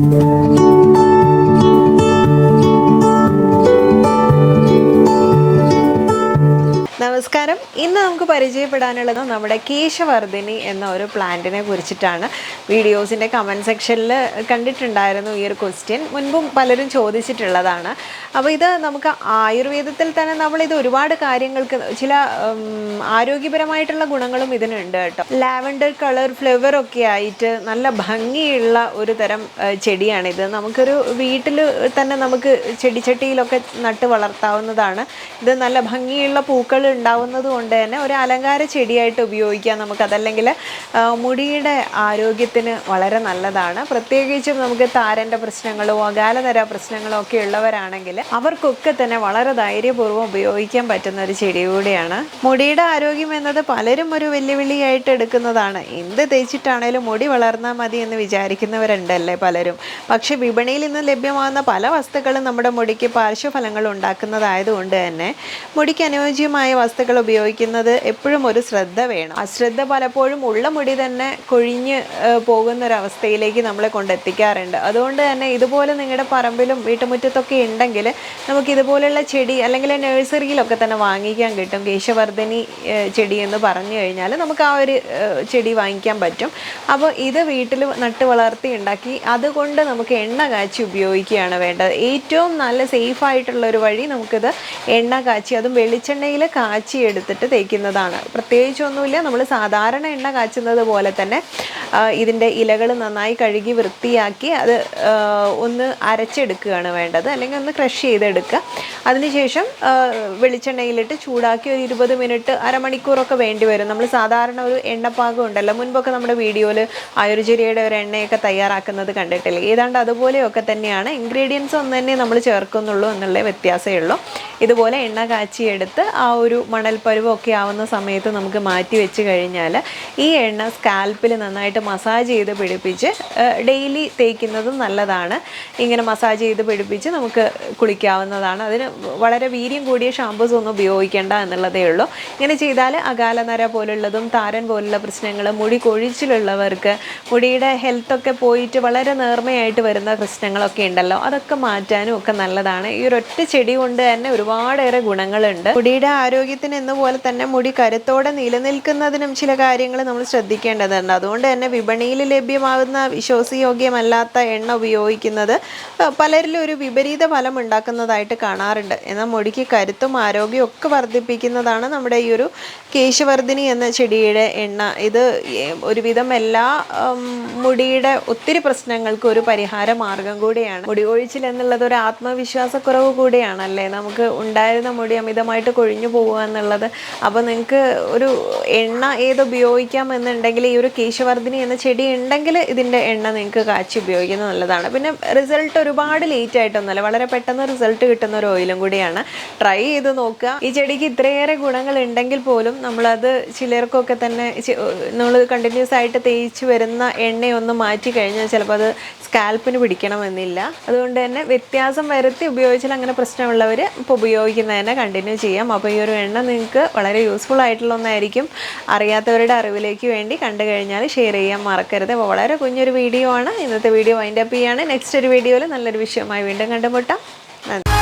Música നമസ്കാരം. ഇന്ന് നമുക്ക് പരിചയപ്പെടാനുള്ളത് നമ്മുടെ കേശവർദ്ധിനി എന്ന ഒരു പ്ലാന്റിനെ കുറിച്ചിട്ടാണ്. വീഡിയോസിന്റെ കമന്റ് സെക്ഷനിൽ കണ്ടിട്ടുണ്ടായിരുന്നു ഈ ഒരു ക്വസ്റ്റ്യൻ. മുൻപും പലരും ചോദിച്ചിട്ടുള്ളതാണ്. അപ്പോൾ ഇത് നമുക്ക് ആയുർവേദത്തിൽ തന്നെ നമ്മളിത് ഒരുപാട് കാര്യങ്ങൾക്ക് ചില ആരോഗ്യപരമായിട്ടുള്ള ഗുണങ്ങളും ഇതിനുണ്ട് കേട്ടോ. ലാവൻഡർ കളർ ഫ്ലവർ ഒക്കെ ആയിട്ട് നല്ല ഭംഗിയുള്ള ഒരു തരം ചെടിയാണിത്. നമുക്കൊരു വീട്ടിൽ തന്നെ നമുക്ക് ചെടിച്ചട്ടിയിലൊക്കെ നട്ട് വളർത്താവുന്നതാണ്. ഇത് നല്ല ഭംഗിയുള്ള പൂക്കൾ ഉണ്ടാവുന്നത് കൊണ്ട് തന്നെ ഒരു അലങ്കാര ചെടിയായിട്ട് ഉപയോഗിക്കാം നമുക്ക്. അതല്ലെങ്കിൽ മുടിയുടെ ആരോഗ്യത്തിന് വളരെ നല്ലതാണ്. പ്രത്യേകിച്ചും നമുക്ക് താരന്റെ പ്രശ്നങ്ങളോ അകാലതര പ്രശ്നങ്ങളോ ഒക്കെ ഉള്ളവരാണെങ്കിൽ അവർക്കൊക്കെ തന്നെ വളരെ ധൈര്യപൂർവം ഉപയോഗിക്കാൻ പറ്റുന്ന ഒരു ചെടി കൂടിയാണ്. മുടിയുടെ ആരോഗ്യം എന്നത് പലരും ഒരു വെല്ലുവിളിയായിട്ട് എടുക്കുന്നതാണ്. എന്ത് തേച്ചിട്ടാണേലും മുടി വളർന്നാൽ മതി എന്ന് വിചാരിക്കുന്നവരുണ്ടല്ലേ പലരും. പക്ഷെ വിപണിയിൽ നിന്ന് ലഭ്യമാകുന്ന പല വസ്തുക്കളും നമ്മുടെ മുടിക്ക് പാർശ്വഫലങ്ങൾ ഉണ്ടാക്കുന്നതായതുകൊണ്ട് തന്നെ മുടിക്ക് അനുയോജ്യമായ വസ്തുക്കൾ ഉപയോഗിക്കുന്നത് എപ്പോഴും ഒരു ശ്രദ്ധ വേണം. അശ്രദ്ധ പലപ്പോഴും ഉള്ള മുടി തന്നെ കൊഴിഞ്ഞ് പോകുന്ന ഒരു അവസ്ഥയിലേക്ക് നമ്മളെ കൊണ്ടെത്തിക്കാറുണ്ട്. അതുകൊണ്ട് തന്നെ ഇതുപോലെ നിങ്ങളുടെ പറമ്പിലും വീട്ടുമുറ്റത്തൊക്കെ ഉണ്ടെങ്കിൽ നമുക്ക് ഇതുപോലെയുള്ള ചെടി അല്ലെങ്കിൽ നഴ്സറിയിലൊക്കെ തന്നെ വാങ്ങിക്കാൻ കിട്ടും. കേശവർദ്ധനി ചെടി എന്ന് പറഞ്ഞു കഴിഞ്ഞാൽ നമുക്ക് ആ ഒരു ചെടി വാങ്ങിക്കാൻ പറ്റും. അപ്പോൾ ഇത് വീട്ടിൽ നട്ട് വളർത്തി ഉണ്ടാക്കി അതുകൊണ്ട് നമുക്ക് എണ്ണ കാച്ചി ഉപയോഗിക്കുകയാണ് വേണ്ടത്. ഏറ്റവും നല്ല സേഫ് ആയിട്ടുള്ള ഒരു വഴി നമുക്കിത് എണ്ണ കാച്ചി അതും വെളിച്ചെണ്ണയിൽ കാച്ചി എടുത്തിട്ട് തേക്കുന്നതാണ്. പ്രത്യേകിച്ചൊന്നുമില്ല. നമ്മൾ സാധാരണ എണ്ണ കാച്ചുന്നത് പോലെ തന്നെ ഇതിന്റെ ഇലകൾ നന്നായി കഴുകി വൃത്തിയാക്കി അത് ഒന്ന് അരച്ചെടുക്കുകയാണ് വേണ്ടത്. അല്ലെങ്കിൽ ഒന്ന് ക്രഷ് ചെയ്തെടുക്കുക. അതിനുശേഷം വെളിച്ചെണ്ണയിലിട്ട് ചൂടാക്കി ഒരു ഇരുപത് മിനിറ്റ് അരമണിക്കൂറൊക്കെ വേണ്ടി വരും. നമ്മൾ സാധാരണ ഒരു എണ്ണപ്പാകം ഉണ്ടല്ലോ. മുൻപൊക്കെ നമ്മുടെ വീഡിയോയിൽ ആയുർചര്യയുടെ ഒരു എണ്ണയൊക്കെ തയ്യാറാക്കുന്നത് കണ്ടിട്ടില്ലേ? ഏതാണ്ട് അതുപോലെയൊക്കെ തന്നെയാണ്. ഇൻഗ്രീഡിയൻസ് ഒന്ന് തന്നെ നമ്മൾ ചേർക്കുന്നുള്ളൂ എന്നുള്ള വ്യത്യാസമേ ഉള്ളൂ. ഇതുപോലെ എണ്ണ കാച്ചിയെടുത്ത് ആ ഒരു മണൽ പരുവമൊക്കെ ആവുന്ന സമയത്ത് നമുക്ക് മാറ്റി വെച്ച് കഴിഞ്ഞാൽ ഈ എണ്ണ സ്കാൽപ്പിൽ നന്നായിട്ട് മസാജ് ചെയ്ത് പിടിപ്പിച്ച് ഡെയിലി തേക്കുന്നതും നല്ലതാണ്. ഇങ്ങനെ മസാജ് ചെയ്ത് പിടിപ്പിച്ച് നമുക്ക് കുളിക്കാവുന്നതാണ്. അതിന് വളരെ വീര്യം കൂടിയ ഷാമ്പൂസ് ഒന്നും ഉപയോഗിക്കേണ്ട എന്നുള്ളതേ ഉള്ളൂ. ഇങ്ങനെ ചെയ്താൽ അകാലനര പോലുള്ളതും താരൻ പോലുള്ള പ്രശ്നങ്ങൾ മുടി കൊഴിച്ചിലുള്ളവർക്ക് മുടിയുടെ ഹെൽത്തൊക്കെ പോയിട്ട് വളരെ നേർമയായിട്ട് വരുന്ന പ്രശ്നങ്ങളൊക്കെ ഉണ്ടല്ലോ. അതൊക്കെ മാറ്റാനും ഒക്കെ നല്ലതാണ്. ഈ ഒരൊറ്റ ചെടി കൊണ്ട് തന്നെ ഒരുപാടേറെ ഗുണങ്ങളുണ്ട്. മുടിയുടെ ആരോഗ്യത്തിന് എന്ന പോലെ തന്നെ മുടി കരുത്തോടെ നിലനിൽക്കുന്നതിനും ചില കാര്യങ്ങൾ നമ്മൾ ശ്രദ്ധിക്കേണ്ടതുണ്ട്. അതുകൊണ്ട് തന്നെ വിപണിയിൽ ലഭ്യമാകുന്ന വിശ്വാസയോഗ്യമല്ലാത്ത എണ്ണ ഉപയോഗിക്കുന്നത് പലരിലും ഒരു വിപരീത ഫലം ഉണ്ടാക്കുന്നതായിട്ട് കാണാറുണ്ട്. എന്നാൽ മുടിക്ക് കരുത്തും ആരോഗ്യവും ഒക്കെ വർദ്ധിപ്പിക്കുന്നതാണ് നമ്മുടെ ഈ ഒരു കേശവർദ്ധിനി എന്ന ചെടിയുടെ എണ്ണ. ഇത് ഒരുവിധം എല്ലാ മുടിയുടെ ഒത്തിരി പ്രശ്നങ്ങൾക്ക് ഒരു പരിഹാര മാർഗം കൂടിയാണ്. മുടി ഒഴിച്ചിൽ എന്നുള്ളത് ഒരു ആത്മവിശ്വാസക്കുറവ് കൂടിയാണല്ലേ? നമുക്ക് ഉണ്ടായിരുന്ന മുടി അമിതമായിട്ട് കൊഴിഞ്ഞു പോകുക എന്നുള്ളത്. അപ്പോൾ നിങ്ങൾക്ക് ഒരു എണ്ണ ഏത് ഉപയോഗിക്കാം എന്നുണ്ടെങ്കിൽ ഈ ഒരു കേശവർദ്ധിനി എന്ന ചെടി ഉണ്ടെങ്കിൽ ഇതിന്റെ എണ്ണ നിങ്ങൾക്ക് കാച്ചി ഉപയോഗിക്കുന്നത് നല്ലതാണ്. പിന്നെ റിസൾട്ട് ഒരുപാട് ലേറ്റ് ആയിട്ടൊന്നുമല്ല. വളരെ പെട്ടെന്ന് റിസൾട്ട് കിട്ടുന്ന ഒരു ഓയിലും കൂടിയാണ്. ട്രൈ ചെയ്ത് നോക്കുക. ഈ ചെടിക്ക് ഇത്രയേറെ ഗുണങ്ങൾ ഉണ്ടെങ്കിൽ പോലും നമ്മളത് ചിലർക്കൊക്കെ തന്നെ നമ്മൾ കണ്ടിന്യൂസ് ആയിട്ട് തേച്ച് വരുന്ന എണ്ണയൊന്ന് മാറ്റി കഴിഞ്ഞാൽ ചിലപ്പോൾ അത് സ്കാൽപ്പിന് പിടിക്കണമെന്നില്ല. അതുകൊണ്ട് തന്നെ വ്യത്യാസം വരുത്തി ഉപയോഗിച്ചാൽ അങ്ങനെ പ്രശ്നമുള്ളവർ ഇപ്പോൾ ഉപയോഗിക്കുന്നത് തന്നെ കണ്ടിന്യൂ ചെയ്യാം. അപ്പോൾ ഈ ഒരു എണ്ണ നിങ്ങൾക്ക് വളരെ യൂസ്ഫുൾ ആയിട്ടുള്ള ഒന്നായിരിക്കും. അറിയാത്തവരുടെ അറിവിലേക്ക് വേണ്ടി കണ്ടു കഴിഞ്ഞാൽ ഷെയർ ചെയ്യാൻ മറക്കരുത്. വളരെ കുഞ്ഞൊരു വീഡിയോ ആണ്. ഇന്നത്തെ വീഡിയോ വൈൻഡപ്പ് ചെയ്യാണ്. നെക്സ്റ്റ് ഒരു വീഡിയോയിൽ നല്ലൊരു വിഷയമായി വീണ്ടും കണ്ടുമുട്ടാം. നന്ദി.